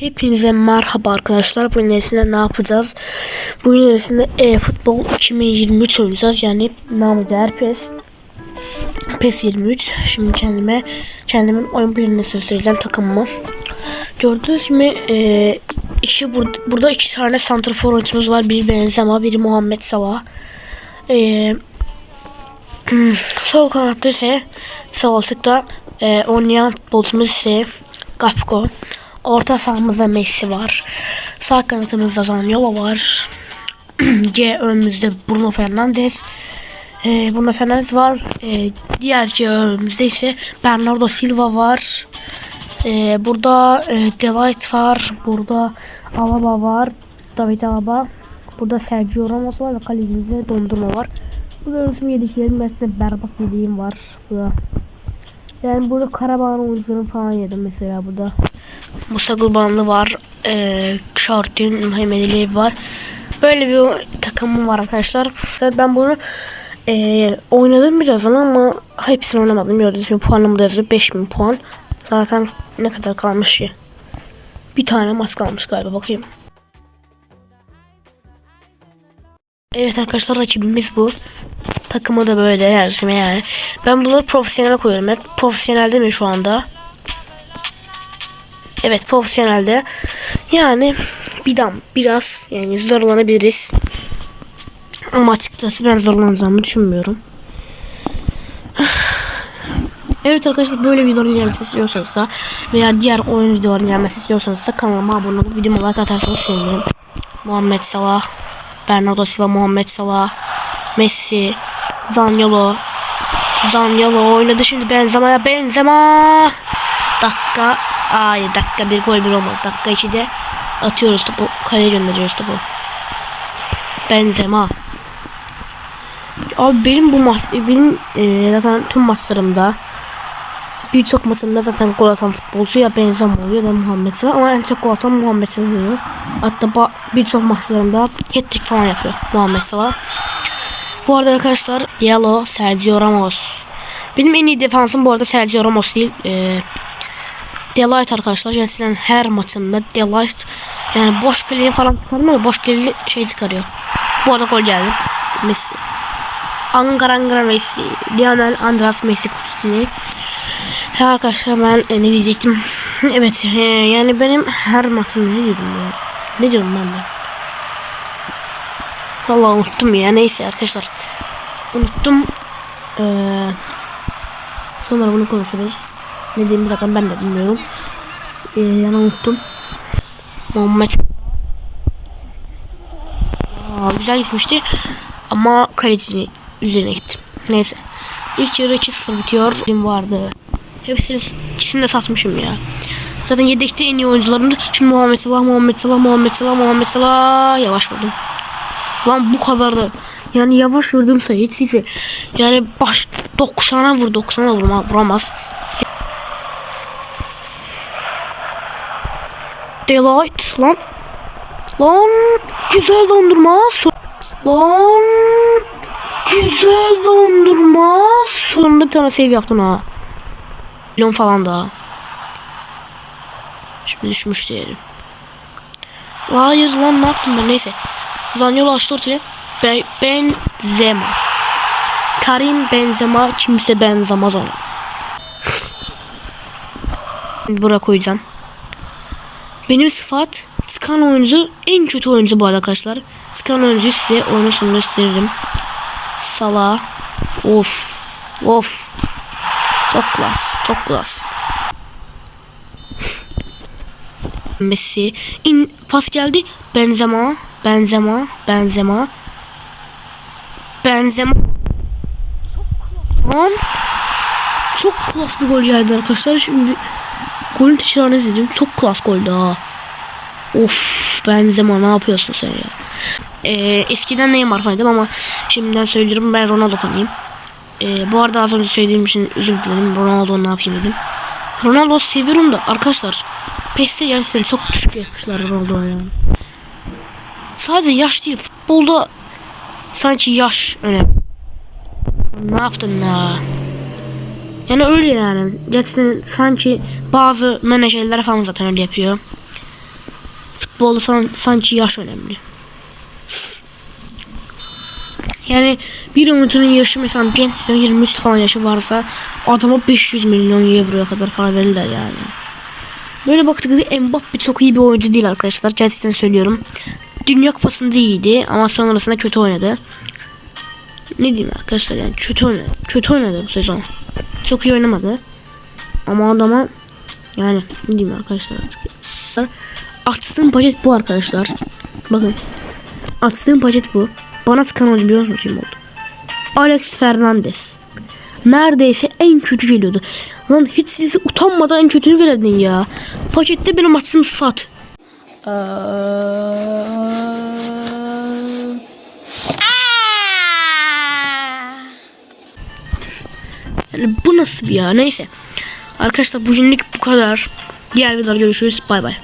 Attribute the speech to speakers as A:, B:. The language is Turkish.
A: Hepinize merhaba arkadaşlar. Bu ilerisinde ne yapacağız? Bu ilerisinde e-futbol 2023 oynayacağız. Yani namı değer PES. PES 23. Şimdi kendime kendimin oyun planını söyleyeceğim takımımı. Gördüğünüz gibi e, işi burada, burada iki tane santrafor oyuncumuz var. Biri Benzema, biri Muhammed Salah. E, sol kanatta ise sağ altıkta e, oynayan futbolcumuz ise Gapko. Orta sahamızda Messi var. Sağ kanatımızda Zaniolo var. C önümüzde Bruno Fernandes. Ee, Bruno Fernandes var. Ee, diğer C önümüzde ise Bernardo Silva var. Ee, burada e, Delight var. Burada Alaba var. David Alaba. Burada Sergio Ramos var ve kalecimizde dondurma var. Burada örtüm yediklerim ben size berbat yediğim var. Burada. Yani burada Karabağ'ın oyuncularını falan yedim mesela burada. Musa Gurbanlı var. E, Şartün Muhammed Ali var. Böyle bir takımım var arkadaşlar. Ben bunu e, oynadım birazdan ama hepsini oynamadım. Gördüğünüz gibi puanım da yazıyor. 5000 puan. Zaten ne kadar kalmış ki? Bir tane maç kalmış galiba. Bakayım. Evet arkadaşlar rakibimiz bu. Takımı da böyle yani. yani. Ben bunları profesyonel koyuyorum. Evet, profesyonel değil mi şu anda? Evet profesyonelde. Yani bir dam biraz yani zorlanabiliriz. Ama açıkçası ben zorlanacağımı düşünmüyorum. Evet arkadaşlar böyle videoların gelmesi istiyorsanız da veya diğer oyun videoların gelmesi istiyorsanız da kanalıma abone olup videomu like atarsanız sevinirim. Muhammed Salah, Bernardo Silva, Muhammed Salah, Messi, Zaniolo, Zaniolo oynadı şimdi Benzema'ya Benzema. Dakika Ay dakika bir gol bir olmadı. Dakika içi de atıyoruz topu. Kaleye gönderiyoruz topu. Benzema. Abi benim bu maç benim e, zaten tüm maçlarımda birçok maçımda zaten gol atan futbolcu ya Benzema oluyor ya Muhammed Salah ama en çok gol atan Muhammed Salah oluyor. Hatta birçok maçlarımda hat-trick falan yapıyor Muhammed Salah. Bu arada arkadaşlar Diallo, Sergio Ramos. Benim en iyi defansım bu arada Sergio Ramos değil. Eee Delight arkadaşlar. Gerçekten her maçımda Delight yani boş kaleni falan çıkarmıyor da boş kaleni şey çıkarıyor. Bu arada gol geldi. Messi. Angara Angara Messi. Lionel Andras Messi Kustini. He arkadaşlar ben e, ne diyecektim? evet e, yani benim her maçım ne diyorum ya? Ne diyorum ben de? Vallahi unuttum ya neyse arkadaşlar. Unuttum. Ee, sonra bunu konuşuruz. Ne diyeyim zaten ben de bilmiyorum. Ee, yani unuttum. Muhammed. Aa, güzel gitmişti. Ama kalecinin üzerine gitti. Neyse. İlk yarı 2-0 bitiyor. Benim vardı. Hepsini ikisini de satmışım ya. Zaten yedekte en iyi oyuncularımdı. Şimdi Muhammed Salah, Muhammed Salah, Muhammed Salah, Muhammed Salah. Yavaş vurdum. Lan bu kadar da. Yani yavaş vurdum sayı hiç size. Yani baş 90'a vur 90'a vurma, vuramaz. Delight lan. Lan güzel dondurma. Lan güzel dondurma. Sonunda bir tane save yaptın ha. Milyon falan da. Şimdi düşmüş diyelim. Hayır lan ne yaptım ben neyse. Zanyolu açtı ortaya. Be Benzema. Karim Benzema kimse benzemez ona. Buraya koyacağım. Benim sıfat sıkan oyuncu en kötü oyuncu bu arkadaşlar. Sıkan oyuncu size oyunu sonunda gösteririm. Salah. Of. Of. Çok klas. Çok klas. Messi. İn, pas geldi. Benzema. Benzema. Benzema. Benzema. Çok klas bir gol geldi arkadaşlar. Şimdi golün tekrarını izledim. Çok klas goldü ha. Of Benzema ne yapıyorsun sen ya? Ee, eskiden Neymar fanıydım ama şimdiden söylüyorum ben Ronaldo fanıyım. Ee, bu arada az önce söylediğim için özür dilerim. Ronaldo ne yapayım dedim. Ronaldo seviyorum da arkadaşlar PES'te gerçekten çok düşük yapmışlar Ronaldo'ya yani. Sadece yaş değil futbolda sanki yaş önemli. Ne yaptın ya? Yani öyle yani. Gerçekten sanki bazı menajerler falan zaten öyle yapıyor. Futbolda san, sanki yaş önemli. Yani bir oyuncunun yaşı mesela gençse 23 falan yaşı varsa adama 500 milyon euroya kadar para verirler yani. Böyle baktığınızda Mbappe çok iyi bir oyuncu değil arkadaşlar. Gerçekten söylüyorum. Dünya kupasında iyiydi ama sonrasında kötü oynadı. Ne diyeyim arkadaşlar yani kötü oynadı. Kötü oynadı bu sezon. Çok iyi oynamadı. Ama adama yani ne diyeyim arkadaşlar artık. Açtığım paket bu arkadaşlar. Bakın. Açtığım paket bu. Bana çıkan oyuncu biliyor musunuz kim oldu? Alex Fernandez. Neredeyse en kötü geliyordu. Lan hiç sizi utanmadan en kötünü verdin ya. Pakette benim açtığım sat. Yani bu nasıl ya neyse. Arkadaşlar bugünlük bu kadar. Diğer videoda görüşürüz. Bay bay.